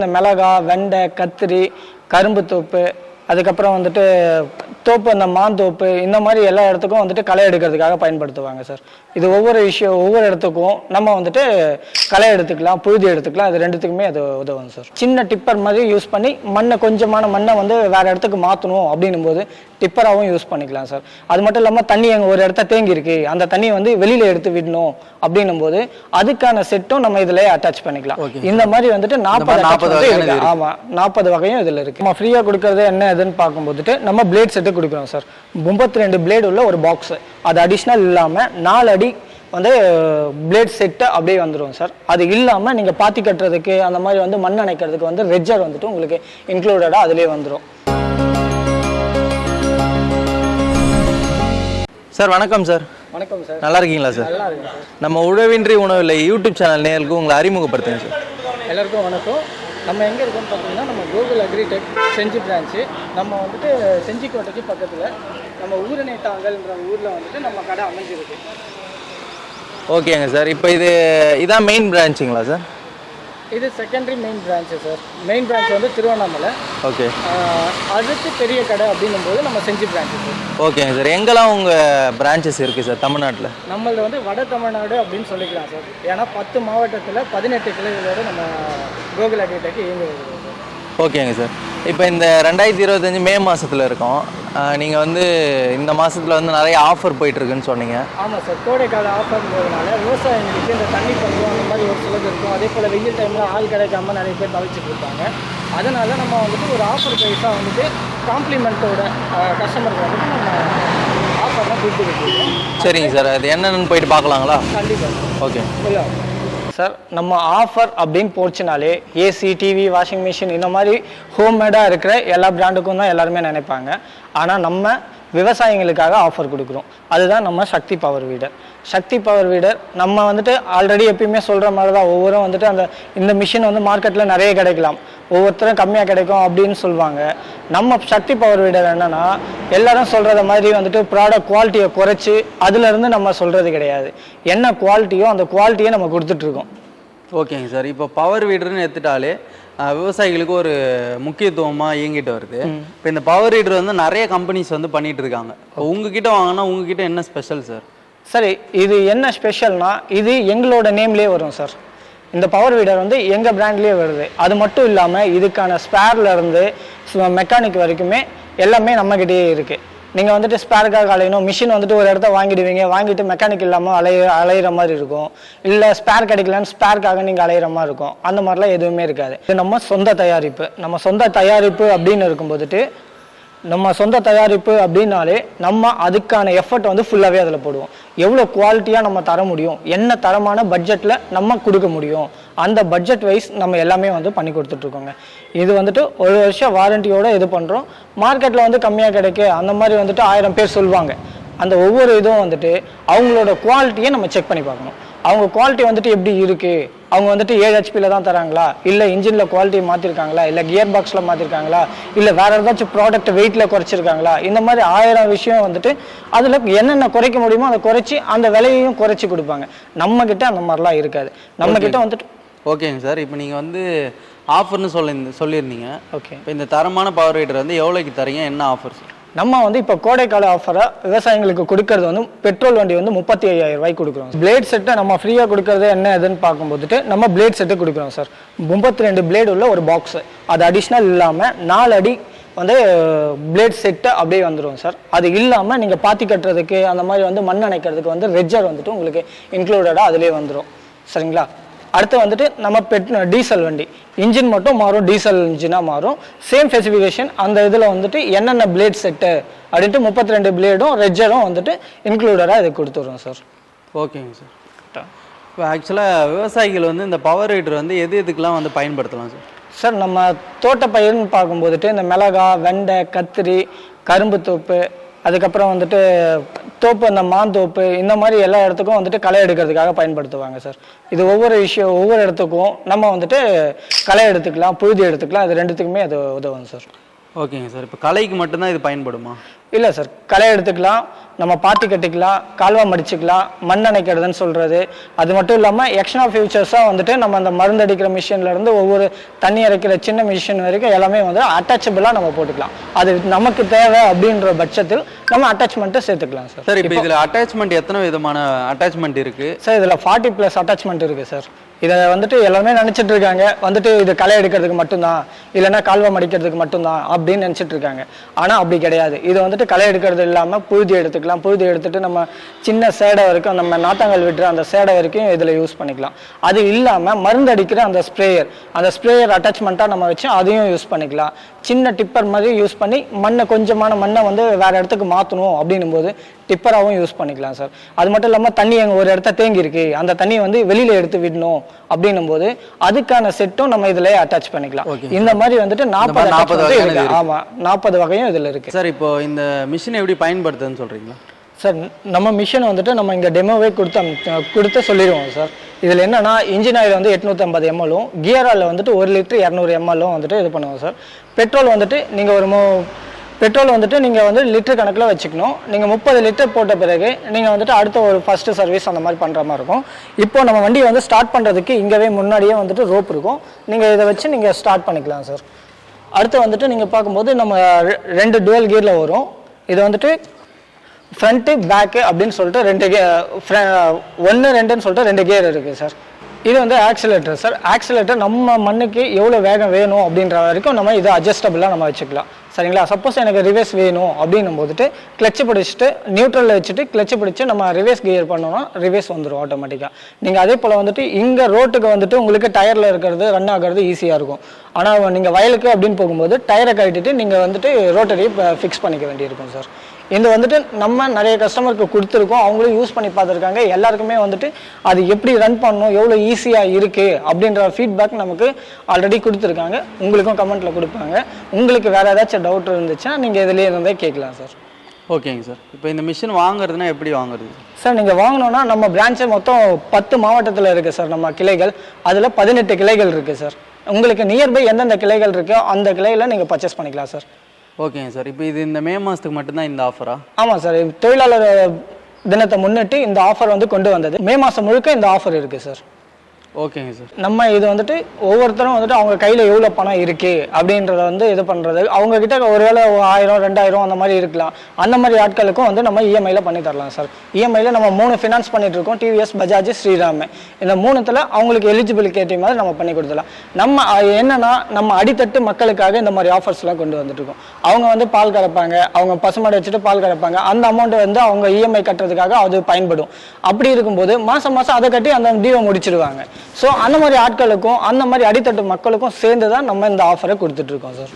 இந்த மிளகா வெண்டை கத்திரி கரும்பு தோப்பு அதுக்கப்புறம் வந்துட்டு தோப்பு அந்த மாந்தோப்பு இந்த மாதிரி எல்லா இடத்துக்கும் வந்துட்டு களை எடுக்கிறதுக்காக பயன்படுத்துவாங்க சார். இது ஒவ்வொரு விஷயம் ஒவ்வொரு இடத்துக்கும் நம்ம வந்துட்டு களை எடுத்துக்கலாம் புழுதி எடுத்துக்கலாம் அது ரெண்டுத்துக்குமே அது உதவும் சார். சின்ன டிப்பர் மாதிரி யூஸ் பண்ணி மண்ணை கொஞ்சமான மண்ணை வந்து வேற இடத்துக்கு மாற்றணும் அப்படின்னும் போது டிப்பராகவும் யூஸ் பண்ணிக்கலாம் சார். அது மட்டும் இல்லாமல் தண்ணி அங்கே ஒரு இடத்த தேங்கி இருக்கு அந்த தண்ணியை வந்து வெளியில எடுத்து விடணும் அப்படின்னும் போது அதுக்கான செட்டும் நம்ம இதுலயே அட்டாச் பண்ணிக்கலாம். இந்த மாதிரி வந்துட்டு நாற்பது 40 வகையான இது இருக்கு. ஆமா நாற்பது வகையும் இதுல இருக்கு. நம்ம ஃப்ரீயா கொடுக்கறது என்ன எதுன்னு பார்க்கும்போதுட்டு நம்ம பிளேட் செட்டு கொடுக்குறோம் சார். முப்பத்தி ரெண்டு பிளேடு உள்ள ஒரு பாக்ஸ் அது அடிஷ்னல் இல்லாம நாலு அடி வந்து பிளேட் செட்டு அப்படியே வந்துடும் சார். அது இல்லாம நீங்க பாத்தி கட்டுறதுக்கு அந்த மாதிரி வந்து மண் அணைக்கிறதுக்கு வந்து ரெஜர் வந்துட்டு உங்களுக்கு இன்க்ளூடடா அதுலயே வந்துடும் சார் வணக்கம் சார். வணக்கம் சார். நல்லா இருக்கீங்களா சார்? நம்ம உழவின்றி உணவில்லை யூடியூப் சேனல் நேர்களுக்கு உங்களை அறிமுகப்படுத்துங்க சார். எல்லாருக்கும் வணக்கம். நம்ம எங்கே இருக்கோம்னு பார்த்தீங்கன்னா நம்ம கூகுள் அக்ரிடெக் செஞ்சி பிரான்ச்சு நம்ம வந்துட்டு செஞ்சிக்கோட்டைக்கு பக்கத்தில் நம்ம ஊரநேட்டாங்கல்ன்ற ஊரில் வந்துட்டு நம்ம கடை அமைஞ்சிருக்கு. ஓகேங்க சார் இப்போ இது இதான் மெயின் பிரான்ச்சுங்களா சார் இது secondary main branch sir main branch வந்து திருவண்ணாமலை. ஓகே அடுத்து பெரிய கடை அப்படின்னும் போது நம்ம செஞ்சி பிரான்ச்சு சார் ஓகேங்க சார் எங்கெல்லாம் உங்கள் பிரான்ச்சஸ் இருக்குது சார் தமிழ்நாட்டில்? நம்மளது வந்து வட தமிழ்நாடு அப்படின்னு சொல்லிக்கலாம் சார் ஏன்னா பத்து மாவட்டத்தில் பதினெட்டு கிளைகளோடு நம்ம கூகுள் அக்ரிடெக் இயங்குகிறது சார் ஓகேங்க சார். இப்போ இந்த ரெண்டாயிரத்தி இருபத்தஞ்சி மே மாதத்தில் இருக்கோம். நீங்கள் வந்து இந்த மாதத்தில் வந்து நிறைய ஆஃபர் போயிட்டுருக்குன்னு சொன்னீங்க. ஆமாம் சார் கோடைக்கால ஆஃபர்ன்றதுனால விவசாயிகளுக்கு இந்த தண்ணி பஞ்சம் அந்த மாதிரி ஒரு சிலது இருக்கும். அதே போல் வெயில் டைமில் ஆள் கிடைக்காம நிறைய பேர் தவிச்சிட்டு இருப்பாங்க. அதனால நம்ம வந்துட்டு ஒரு ஆஃபர் ப்ரைஸாக வந்துட்டு காம்ப்ளிமெண்ட்டோட கஸ்டமருக்கு வந்துட்டு நம்ம ஆஃபர்லாம் கொடுத்துருக்கோம் சரிங்க சார். அது என்னென்னு போயிட்டு பார்க்கலாங்களா? கண்டிப்பாக ஓகே. சார் நம்ம ஆஃபர் அப்படின்னு போச்சுனாலே ஏசி டிவி வாஷிங் மிஷின் இந்த மாதிரி ஹோம்மேடாக இருக்கிற எல்லா பிராண்டுக்கும் தான் எல்லாருமே நினைப்பாங்க. ஆனால் நம்ம விவசாயிகளுக்காக ஆஃபர் கொடுக்குறோம். அதுதான் நம்ம சக்தி பவர் வீடர் சக்தி பவர் வீடர் நம்ம வந்துட்டு ஆல்ரெடி எப்பயுமே சொல்கிற மாதிரி தான் ஒவ்வொரும் வந்துட்டு அந்த இந்த மிஷின் வந்து மார்க்கெட்டில் நிறைய கிடைக்கலாம். ஒவ்வொருத்தரும் கம்மியாக கிடைக்கும் அப்படின்னு சொல்லுவாங்க நம்ம சக்தி பவர் வீடர் என்னென்னா எல்லாரும் சொல்கிறத மாதிரி வந்துட்டு ப்ராடக்ட் குவாலிட்டியை குறைச்சி அதுலேருந்து நம்ம சொல்கிறது கிடையாது. என்ன குவாலிட்டியோ அந்த குவாலிட்டியை நம்ம கொடுத்துட்ருக்கோம் ஓகேங்க சார். இப்போ பவர் வீடர்னு எடுத்துட்டாலே விவசாயிகளுக்கு ஒரு முக்கியத்துவமாக இயங்கிட்டு வருது. இப்போ இந்த பவர் வீடர் வந்து நிறைய கம்பெனிஸ் வந்து பண்ணிட்டு இருக்காங்க. உங்ககிட்ட வாங்கினா உங்ககிட்ட என்ன ஸ்பெஷல் சார் சரி இது என்ன ஸ்பெஷல்னா இது எங்களோட நேம்லேயே வரும் சார் இந்த பவர் வீடர் வந்து எங்கள் பிராண்ட்லேயே வருது. அது மட்டும் இல்லாமல் இதுக்கான ஸ்பேர்ல இருந்து மெக்கானிக் வரைக்குமே எல்லாமே நம்மக்கிட்டேயே இருக்குது நீங்கள் வந்துட்டு ஸ்பேருக்காக அலையணும் மிஷின் வந்துட்டு ஒரு இடத்த வாங்கிடுவீங்க. வாங்கிட்டு மெக்கானிக் இல்லாமல் அலைய அலையிற மாதிரி இருக்கும். இல்லை ஸ்பேர் கிடைக்கலன்னு ஸ்பேருக்காக நீங்கள் அலையிற மாதிரி இருக்கும். அந்த மாதிரிலாம் எதுவுமே இருக்காது. இது நம்ம சொந்த தயாரிப்பு. நம்ம சொந்த தயாரிப்பு அப்படின்னு இருக்கும்போதுட்டு நம்ம சொந்த தயாரிப்பு அப்படின்னாலே நம்ம அதுக்கான எஃபர்ட் வந்து ஃபுல்லாகவே அதில் போடுவோம். எவ்வளோ குவாலிட்டியாக நம்ம தர முடியும்? என்ன தரமான பட்ஜெட்டில் நம்ம கொடுக்க முடியும்? அந்த பட்ஜெட் வைஸ் நம்ம எல்லாமே வந்து பண்ணி கொடுத்துட்ருக்கோங்க இது வந்துட்டு ஒரு வருஷம் வாரண்டியோட இது பண்ணுறோம் மார்க்கெட்டில் வந்து கம்மியாக கிடைக்கு. அந்த மாதிரி வந்துட்டு ஆயிரம் பேர் சொல்லுவாங்க அந்த ஒவ்வொரு இதுவும் வந்துட்டு அவங்களோட குவாலிட்டியை நம்ம செக் பண்ணி பார்க்கணும். அவங்க குவாலிட்டி வந்துட்டு எப்படி இருக்கு? அவங்க வந்துட்டு ஏழு ஹெச்பியில் தான் தராங்களா? இல்லை இன்ஜினில் குவாலிட்டி மாற்றிருக்காங்களா இல்லை கியர் பாக்ஸில் மாற்றிருக்காங்களா இல்லை வேற ஏதாச்சும் ப்ராடக்ட் வெயிட்டில் குறைச்சிருக்காங்களா? இந்த மாதிரி ஆயிரம் விஷயம் வந்துட்டு அதில் என்னென்ன குறைக்க முடியுமோ அதை குறைச்சி அந்த விலையையும் குறைச்சி கொடுப்பாங்க. நம்ம கிட்ட அந்த மாதிரிலாம் இருக்காது. நம்ம கிட்ட வந்துட்டு ஓகேங்க சார் இப்போ நீங்கள் வந்து ஆஃபர்னு சொல்லி சொல்லியிருந்தீங்க. ஓகே. இப்போ இந்த தரமான பவர் வீடர் வந்து எவ்வளோக்கு தரீங்க? என்ன ஆஃபர் சார் நம்ம வந்து இப்போ கோடைக்கால ஆஃபராக விவசாயிகளுக்கு கொடுக்கறது வந்து பெட்ரோல் வண்டி வந்து முப்பத்தி ஐயாயிரம் ரூபாய்க்கு கொடுக்குறோம். பிளேட் செட்டை நம்ம ஃப்ரீயாக கொடுக்கறது என்ன எதுன்னு பார்க்கும்போதுட்டு நம்ம பிளேட் செட்டு கொடுக்குறோம் சார். முப்பத்தி ரெண்டு பிளேடு உள்ள ஒரு பாக்ஸ் அது அடிஷ்னல் இல்லாமல் நாலு அடி வந்து பிளேட் செட்டு அப்படியே வந்துடும் சார். அது இல்லாமல் நீங்கள் பாத்தி கட்டுறதுக்கு அந்த மாதிரி வந்து மண் அணைக்கிறதுக்கு வந்து ரெஜர் வந்துட்டு உங்களுக்கு இன்க்ளூடடாக அதிலே வந்துடும் சரிங்களா? அடுத்து வந்துட்டு நம்ம பெட் டீசல் வண்டி. இன்ஜின் மட்டும் மாறும் டீசல் இன்ஜினாக மாறும். சேம் ஸ்பெசிஃபிகேஷன் அந்த இதில் வந்துட்டு என்னென்ன பிளேட் செட்டு அப்படின்ட்டு முப்பத்தி ரெண்டு பிளேடும் ரெஜரும் வந்துட்டு இன்க்ளூடடாக இது கொடுத்துட்றோம் சார் ஓகேங்க சார் இப்போ ஆக்சுவலாக விவசாயிகள் வந்து இந்த பவர் வீடர் வந்து எது எதுக்கெல்லாம் வந்து பயன்படுத்தலாம் சார் சார் நம்ம தோட்டப்பயிர்னு பார்க்கும்போதுட்டு இந்த மிளகா வெண்டை கத்திரி கரும்பு தோப்பு அதுக்கப்புறம் வந்துட்டு தோப்பு அந்த மாந்தோப்பு இந்த மாதிரி எல்லா இடத்துக்கும் வந்துட்டு களை எடுக்கிறதுக்காக பயன்படுத்துவாங்க சார். இது ஒவ்வொரு விஷயம் ஒவ்வொரு இடத்துக்கும் நம்ம வந்துட்டு களை எடுத்துக்கலாம் புழுதி எடுத்துக்கலாம் அது ரெண்டுத்துக்குமே அது உதவும் சார். ஓகேங்க சார். இப்போ கலைக்கு மட்டும்தான் இது பயன்படுமா? இல்லை சார் களை எடுத்துக்கலாம் நம்ம பாத்தி கட்டிக்கலாம் கால்வா மடிச்சுக்கலாம் மண் அணைக்கிறதுன்னு சொல்கிறது அது மட்டும் இல்லாமல் எக்ஸ்ட்ரா ஃபியூச்சர்ஸாக வந்துட்டு நம்ம அந்த மருந்து அடிக்கிற மிஷின்ல இருந்து ஒவ்வொரு தண்ணி இறைக்கிற சின்ன மிஷின் வரைக்கும் எல்லாமே வந்து அட்டாச்சபிளாக நம்ம போட்டுக்கலாம். அது நமக்கு தேவை அப்படின்ற பட்சத்தில் நம்ம அட்டாச்மெண்ட்டை சேர்த்துக்கலாம் சார். சார் இப்போ இதுல அட்டாச்மெண்ட் எத்தனை விதமான அட்டாச்மெண்ட் இருக்கு? சார் இதில் ஃபார்ட்டி ப்ளஸ் அட்டாச்மெண்ட் இருக்குது சார். இதை வந்துட்டு எல்லாமே நினச்சிட்டு இருக்காங்க. வந்துட்டு இது களை எடுக்கிறதுக்கு மட்டும்தான் இல்லைன்னா கால்வா மடிக்கிறதுக்கு மட்டும்தான் அப்படின்னு நினச்சிட்டு இருக்காங்க. ஆனால் அப்படி கிடையாது. இது வந்துட்டு களை எடுக்கிறது இல்லாமல் புழுதி எடுத்துக்கலாம். புழுதி எடுத்துட்டு நம்ம சின்ன சேடை வரைக்கும் நம்ம நாத்தாங்கல் விட்டுற அந்த சேடை வரைக்கும் இதில் யூஸ் பண்ணிக்கலாம். அது இல்லாமல் மருந்து அடிக்கிற அந்த ஸ்ப்ரேயர் அந்த ஸ்ப்ரேயர் அட்டாச்மெண்ட்டாக நம்ம வச்சு அதையும் யூஸ் பண்ணிக்கலாம். சின்ன டிப்பர் மாதிரி யூஸ் பண்ணி மண்ணை கொஞ்சமான மண்ணை வந்து வேற இடத்துக்கு மாற்றணும் அப்படின்னும் போது டிப்பராகவும் யூஸ் பண்ணிக்கலாம் சார் அது மட்டும் இல்லாமல் தண்ணி எங்க ஒரு இடத்த தேங்கி இருக்கு அந்த தண்ணியை வந்து வெளியில எடுத்து விடணும் அப்படின்னும் போது அதுக்கான செட்டும் நம்ம இதுல அட்டாச் பண்ணிக்கலாம். இந்த மாதிரி வந்துட்டு நாற்பது 40 வகையான இது இருக்கு. ஆமா நாற்பது வகையும் இதுல இருக்கு. சார் இப்போ இந்த மிஷினை எப்படி பயன்படுத்துதுன்னு சொல்கிறீங்களா சார் நம்ம மிஷின் வந்துட்டு நம்ம இங்கே டெமோவே கொடுத்து கொடுத்து சொல்லிடுவோம் சார். இதில் என்னென்னா இன்ஜின் ஆயில் வந்து எட்நூற்றம்பது எம்எல்லும் கியர் ஆயில் வந்துட்டு ஒரு லிட்டர் இரநூறு எம்எல்லும் வந்துட்டு இது பண்ணுவோம் சார். பெட்ரோல் வந்துட்டு நீங்கள் ஒரு மோ பெட்ரோல் வந்துட்டு நீங்கள் வந்து லிட்டர் கணக்கில் வச்சுக்கணும். நீங்கள் முப்பது லிட்டர் போட்ட பிறகு நீங்கள் வந்துட்டு அடுத்த ஒரு ஃபஸ்ட்டு சர்வீஸ் அந்த மாதிரி பண்ணுற மாதிரி இருக்கும். இப்போ நம்ம வண்டியை வந்து ஸ்டார்ட் பண்ணுறதுக்கு இங்கேவே முன்னாடியே வந்துட்டு ரோப் இருக்கும். நீங்கள் இதை வச்சு நீங்கள் ஸ்டார்ட் பண்ணிக்கலாம் சார். அடுத்து வந்துட்டு நீங்கள் பார்க்கும்போது நம்ம ரெ- ரெண்டு டுவல் கியரில் வரும். இது வந்துட்டு ஃப்ரண்ட்டு பேக்கு அப்படின்னு சொல்லிட்டு ரெண்டு கே ஒன்று ரெண்டுன்னு சொல்லிட்டு ரெண்டு கியர் இருக்குது சார் இது வந்து ஆக்சிலேட்டர் சார் ஆக்சிலேட்டர் நம்ம மண்ணுக்கு எவ்வளோ வேகம் வேணும் அப்படின்ற வரைக்கும் நம்ம இதை அட்ஜஸ்டபிளாக நம்ம வச்சுக்கலாம். சரிங்களா? சப்போஸ் எனக்கு ரிவேஸ் வேணும் அப்படின்னும் போதுட்டு கிளச்சு பிடிச்சிட்டு நியூட்ரலில் வச்சுட்டு கிளச்சு பிடிச்சி நம்ம ரிவேஸ் கியர் பண்ணோம்னா ரிவேஸ் வந்துடும் ஆட்டோமேட்டிக்காக நீங்கள் அதே போல் வந்துட்டு இங்கே ரோட்டுக்கு வந்துட்டு உங்களுக்கு டயரில் இருக்கிறது ரன் ஆகிறது ஈஸியாக இருக்கும். ஆனால் நீங்கள் வயலுக்கு அப்படின்னு போகும்போது டயரை கட்டிட்டு நீங்கள் வந்துட்டு ரோட்டரி ஃபிக்ஸ் பண்ணிக்க வேண்டியிருக்கும் சார் இது வந்துட்டு நம்ம நிறைய கஸ்டமருக்கு கொடுத்துருக்கோம். அவங்களும் யூஸ் பண்ணி பார்த்துருக்காங்க. எல்லாருக்குமே வந்துட்டு அது எப்படி ரன் பண்ணணும் எவ்வளோ ஈஸியாக இருக்குது அப்படின்ற ஃபீட்பேக் நமக்கு ஆல்ரெடி கொடுத்துருக்காங்க. உங்களுக்கும் கமெண்ட்டில் கொடுப்பாங்க. உங்களுக்கு வேறு ஏதாச்சும் டவுட் இருந்துச்சுன்னா நீங்கள் இதுலேயே இருந்தே கேட்கலாம் சார் ஓகேங்க சார் இப்போ இந்த மிஷின் வாங்குறதுனா எப்படி வாங்குறது? சார் நீங்கள் வாங்கணும்னா நம்ம பிரான்ச்சு மொத்தம் பத்து மாவட்டத்தில் இருக்குது சார் நம்ம கிளைகள். அதில் பதினெட்டு கிளைகள் இருக்குது சார் உங்களுக்கு நியர்பை எந்தெந்த கிளைகள் இருக்கோ அந்த கிளையில் நீங்கள் பர்ச்சேஸ் பண்ணிக்கலாம் சார் ஓகேங்க சார். இப்போ இது இந்த மே மாதத்துக்கு மட்டும்தான் இந்த ஆஃபரா ஆமாம் சார். தொழிலாளர் தினத்தை முன்னிட்டு இந்த ஆஃபர் வந்து கொண்டு வந்தது. மே மாதம் முழுக்க இந்த ஆஃபர் இருக்குது சார். ஓகேங்க சார். நம்ம இது வந்துட்டு ஒவ்வொருத்தரும் வந்துட்டு அவங்க கையில் எவ்வளோ பணம் இருக்கு அப்படின்றத வந்து இது பண்ணுறது அவங்க கிட்ட ஒருவேளை ஒரு ஆயிரம் ரெண்டாயிரம் அந்த மாதிரி இருக்கலாம். அந்த மாதிரி ஆட்களுக்கும் வந்து நம்ம இஎம்ஐயில் பண்ணி தரலாம் சார். இஎம்ஐயில் நம்ம மூணு ஃபினான்ஸ் பண்ணிட்டு இருக்கோம். டிவிஎஸ் பஜாஜ் ஸ்ரீராம். இந்த மூணுத்தில் அவங்களுக்கு எலிஜிபிலிட்டி மாதிரி நம்ம பண்ணி கொடுத்துடலாம். நம்ம அஹ், என்னன்னா நம்ம அடித்தட்டு மக்களுக்காக இந்த மாதிரி ஆஃபர்ஸ்லாம் கொண்டு வந்துட்டு இருக்கோம். அவங்க வந்து பால் கறப்பாங்க. அவங்க பசுமாடு வச்சுட்டு பால் கறப்பாங்க. அந்த அமௌண்ட் வந்து அவங்க இஎம்ஐ கட்டுறதுக்காக அது பயன்படும். அப்படி இருக்கும்போது மாசம் மாசம் அதை கட்டி அந்த டிஓ முடிச்சிடுவாங்க ஸோ அந்த மாதிரி ஆட்களுக்கும் அந்த மாதிரி அடித்தட்டு மக்களுக்கும் சேர்ந்து தான் நம்ம இந்த ஆஃபரை கொடுத்துட்ருக்கோம் சார்